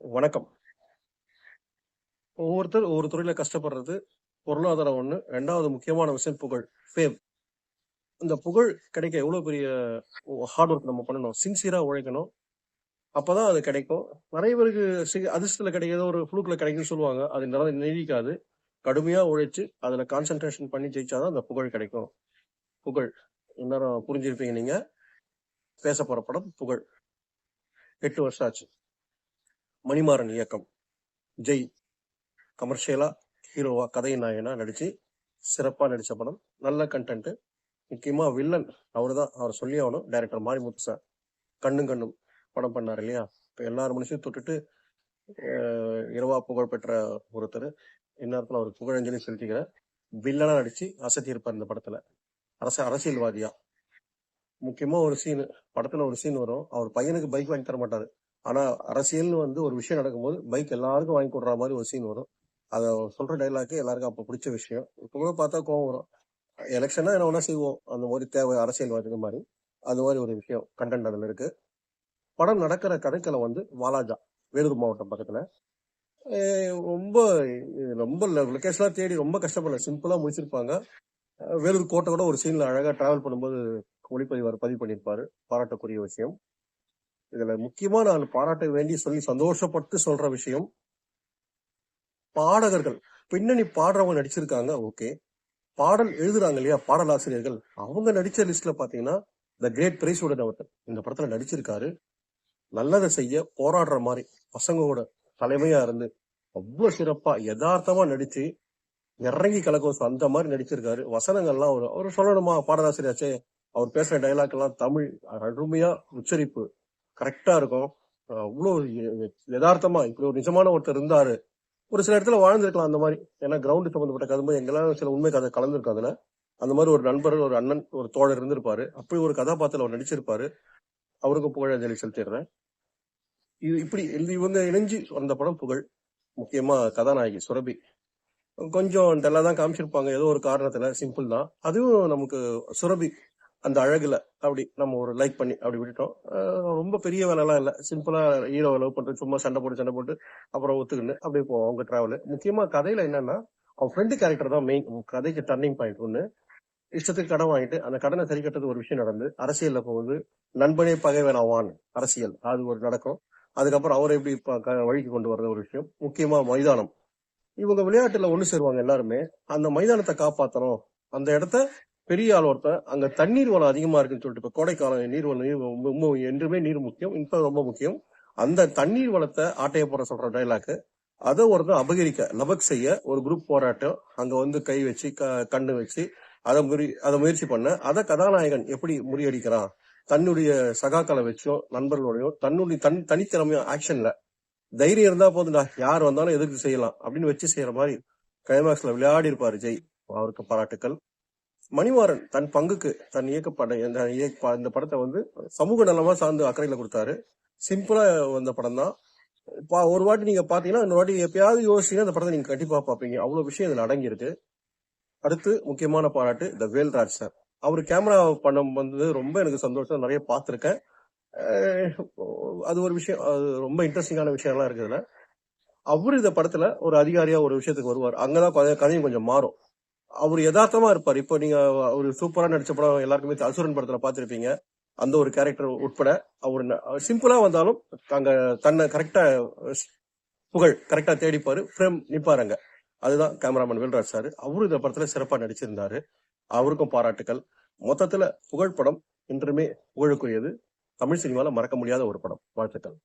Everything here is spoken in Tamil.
வணக்கம். ஒவ்வொருத்தர் ஒவ்வொரு துறையில கஷ்டப்படுறது பொருளாதாரம் ஒண்ணு. ரெண்டாவது முக்கியமான விஷயம் புகழ். ஃபேம். இந்த புகழ் கிடைக்க எவ்வளோ பெரிய ஹார்ட் ஒர்க் நம்ம பண்ணணும். சின்சியரா உழைக்கணும். அப்பதான் அது கிடைக்கும். நிறைய பேருக்கு அதிர்ஷ்டத்துல கிடைக்குது, ஒரு ஃப்ளூக்ல கிடைக்கும்னு சொல்லுவாங்க. அது நில நீடிக்காது. கடுமையா உழைச்சு, அதுல கான்சென்ட்ரேஷன் பண்ணி ஜெயிச்சாதான் அந்த புகழ் கிடைக்கும். புகழ். இந்நேரம் புரிஞ்சிருப்பீங்க நீங்க. பேசப்போற படம் புகழ். எட்டு வருஷம் ஆச்சு. மணிமாறன் இயக்கம். ஜெய். கமர்ஷியலா, ஹீரோவா, கதை நாயனா நடிச்சு, சிறப்பாக நடித்த படம். நல்ல கண்டென்ட்டு முக்கியமாக வில்லன் அவருதான். அவர் சொல்லி ஆகணும். Director Marimuthu sir. கண்ணும் கண்ணும் படம் பண்ணார் இல்லையா? இப்போ எல்லார் மனுஷையும் தொட்டுட்டு, இரவா புகழ் பெற்ற ஒருத்தர் இந்நேரத்துல அவர் புகழஞ்சலி செலுத்திக்கிறேன். வில்லனாக நடித்து அசத்தியிருப்பார் இந்த படத்தில் அரச அரசியல்வாதியாக முக்கியமாக ஒரு சீனு. படத்தில் ஒரு சீன் வரும். அவர் பையனுக்கு பைக் வாங்கி தர மாட்டார் ஆனால் அரசியல்னு வந்து ஒரு விஷயம் நடக்கும்போது, பைக் எல்லாருக்கும் வாங்கி கொடுற மாதிரி ஒரு சீன் வரும். அதை சொல்கிற சொல்ற எல்லாருக்கும் அப்போ பிடிச்ச விஷயம். இப்போ கூட பார்த்தா கோவம் வரும். எலக்ஷன்னா என்ன வேணா செய்வோம். அந்த மாதிரி தேவை அரசியல்வாதிகள் மாதிரி அது மாதிரி ஒரு விஷயம். கண்டென்ட் அதில் இருக்கு. படம் நடக்கிற கணக்கில் வந்து வாலாஜா. வேலூர் மாவட்டம் பக்கத்தில் ரொம்ப ரொம்ப லொக்கேஷனாக தேடி ரொம்ப கஷ்டப்படல. சிம்பிளாக முடிச்சிருப்பாங்க. வேலூர் கோட்டை கூட ஒரு சீனில் அழகாக ட்ராவல் பண்ணும்போது ஒளிப்பதிவார் பதிவு பண்ணியிருப்பாரு. பாராட்டக்கூடிய விஷயம். இதுல முக்கியமா நான் பாராட்ட வேண்டி சொல்லி சந்தோஷப்பட்டு சொல்ற விஷயம். பாடகர்கள். பின்னணி பாடுறவங்க நடிச்சிருக்காங்க. ஓகே. பாடல் எழுதுறாங்க இல்லையா? பாடலாசிரியர்கள். அவங்க நடிச்ச லிஸ்ட்ல பாத்தீங்கன்னா த கிரேட் பிரைஸுடன் அவர்கள் இந்த படத்துல நடிச்சிருக்காரு. நல்லதை செய்ய போராடுற மாதிரி பசங்களோட தலைமையா இருந்து, அவ்வளவு சிறப்பா எதார்த்தமா நடிச்சு, இறங்கி கலக்கும் அந்த மாதிரி நடிச்சிருக்காரு. வசனங்கள்லாம் அவர் அவரு சொல்லணுமா? பாடலாசிரியாச்சே அவர் பேசுற டயலாக் எல்லாம் தமிழ் அருமையா உச்சரிப்பு கரெக்டா இருக்கும். அவ்வளோ யதார்த்தமா இப்படி ஒரு நிஜமான ஒருத்தர் இருந்தாரு. ஒரு சில இடத்துல வாழ்ந்திருக்கலாம் அந்த மாதிரி ஏன்னா கிரவுண்டு சம்பந்தப்பட்ட கதை எங்கெல்லாம் சில உண்மை கதை கலந்துருக்கு அதுல. அந்த மாதிரி ஒரு நண்பர், ஒரு அண்ணன், ஒரு தோழர் இருந்திருப்பாரு. அப்படி ஒரு கதாபாத்திரம் அவர் நடிச்சிருப்பாரு. அவருக்கும் புகழஞ்சலி செலுத்திடுறேன். இது இப்படி இவங்க இணைஞ்சு வந்த படம் புகழ். முக்கியமா கதாநாயகி சுரபி. கொஞ்சம் டல்லா தான் காமிச்சிருப்பாங்க. ஏதோ ஒரு காரணத்துல சிம்பிள் தான். அதுவும் நமக்கு சுரபி அந்த அழகுல அப்படி நம்ம ஒரு லைக் பண்ணி அப்படி விட்டுட்டோம். ரொம்ப பெரிய வேலைலாம் இல்லை சிம்பிளா ஹீரோ லவ் பண்றது சும்மா சண்டை போட்டு சண்டை போட்டு அப்புறம் ஒத்துக்கின்னு அப்படியே போவோம் அவங்க டிராவல். முக்கியமா கதையில என்னன்னா, அவன் ஃப்ரெண்ட் கேரக்டர் தான் மெயின். கதைக்கு டர்னிங் பாயிண்ட் ஒன்று இஷ்டத்துக்கு கடன் வாங்கிட்டு, அந்த கடனை சரி கட்டுறது ஒரு விஷயம் நடந்து, அரசியல்ல போகுது. நண்பனே பகைவன் ஆவான். அரசியல். அது ஒரு நடக்கும். அதுக்கப்புறம் அவரை எப்படி க வழிக்கு கொண்டு வர்றது ஒரு விஷயம். முக்கியமா மைதானம். இவங்க விளையாட்டுல ஒண்ணு சேருவாங்க எல்லாருமே. அந்த மைதானத்தை காப்பாத்தணும். அந்த இடத்த பெரிய ஆள் ஒருத்தன் அங்க தண்ணீர் வளம் அதிகமா இருக்குன்னு சொல்லிட்டு இப்ப கோடைக்காலம் நீர் வளம் நீர் ரொம்ப என்றுமே நீர் முக்கியம். இப்ப ரொம்ப முக்கியம். அந்த தண்ணீர் வளத்தை ஆட்டைய போட சொல்ற டைலாக்கு அதை ஒருத்தர் அபகரிக்க, லபக் செய்ய ஒரு குரூப் போராட்டம். அங்க வந்து கை வச்சு, க கண்ணு வச்சு அதை முறி அதை முயற்சி பண்ண, அதை கதாநாயகன் எப்படி முறியடிக்கிறான்? தன்னுடைய சகாக்களை வச்சோ நண்பர்களோடையும், தன்னுடைய தன் தனித்திறமையோ ஆக்ஷன்ல தைரியம் இருந்தா போதும்டா. யார் வந்தாலும் எதிர்த்து செய்யலாம் அப்படின்னு வச்சு செய்யற மாதிரி கிளைமேக்ஸ்ல விளையாடி இருப்பாரு ஜெய். அவருக்கு பாராட்டுக்கள். மணிமாறன் தன் பங்குக்கு தன் இயக்கப்பட இந்த படத்தை இந்த வந்து சமூக நலமா சார்ந்து அக்கறையில கொடுத்தாரு சிம்பிளா வந்த படம் தான். பா ஒரு வாட்டி நீங்க பார்த்தீங்கன்னா, இன்னொரு வாட்டி எப்பயாவது யோசிச்சீங்கன்னா அந்த படத்தை நீங்க கண்டிப்பா பார்ப்பீங்க. அவ்வளவு விஷயம் இதுல அடங்கியிருக்கு அடுத்து முக்கியமான பாராட்டு த வேல்ராஜ் சார். அவர் கேமரா படம் வந்தது ரொம்ப எனக்கு சந்தோஷம். நிறைய பார்த்துருக்கேன் அது ஒரு விஷயம். அது ரொம்ப இன்ட்ரஸ்டிங்கான விஷயம்லாம் இருக்கு அவர் இந்த படத்துல ஒரு அதிகாரியா ஒரு விஷயத்துக்கு வருவார் அங்கதான் கதை கதையும் கொஞ்சம் மாறும். அவர் யதார்த்தமா இருப்பார் இப்போ நீங்க அவர் சூப்பரா நடிச்ச படம் எல்லாருக்குமே அசுரன் படத்துல பாத்திருப்பீங்க அந்த ஒரு கேரக்டர் உட்பட அவர் சிம்பிளா வந்தாலும் அங்க தன்னை கரெக்டா புகழ் கரெக்டா தேடிப்பாரு. ஃப்ரேம் நிப்பாருங்க அதுதான் கேமராமேன் வேல்ராஜ் சார். அவரும் இந்த படத்துல சிறப்பா நடிச்சிருந்தாரு. அவருக்கும் பாராட்டுக்கள். மொத்தத்துல புகழ் படம் என்றுமே புகழுக்குரியது. தமிழ் சினிமாவில் மறக்க முடியாத ஒரு படம். வாழ்த்துக்கள்.